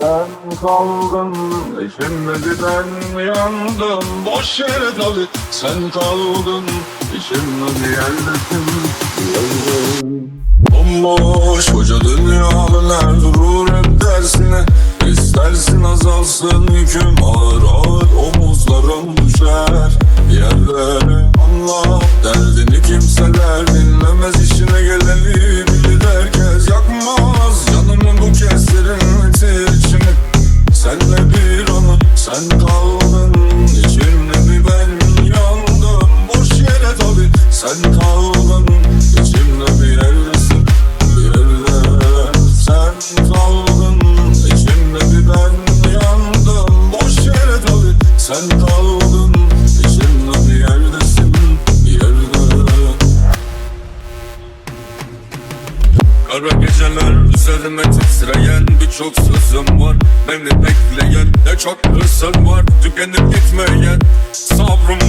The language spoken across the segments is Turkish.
Sen kaldın içimde ben yandım Boş yere tabi Sen kaldın içimde Yerler Bomboş koca dünyalar durur hep dersine İstersin azalsın yüküm ağır ağır omuzlarım düşer Kara geceler üzerime titreyen birçok sözüm var. Beni bekleyen ne çok hırsım var. Tükenip gitmeyen sabrımdan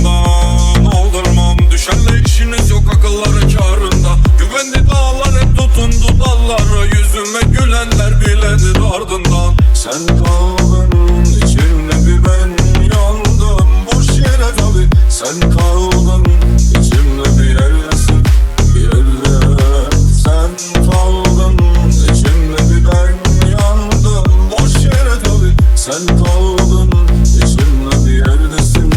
Sen kaldın içimde bir ben yandım. Boş yere tabi sen kaldın içimde bir yerdesin Bir yerde sen kaldın. İçimde bir ben yandım. Boş yere tabi sen kaldın içimde bir yerdesin.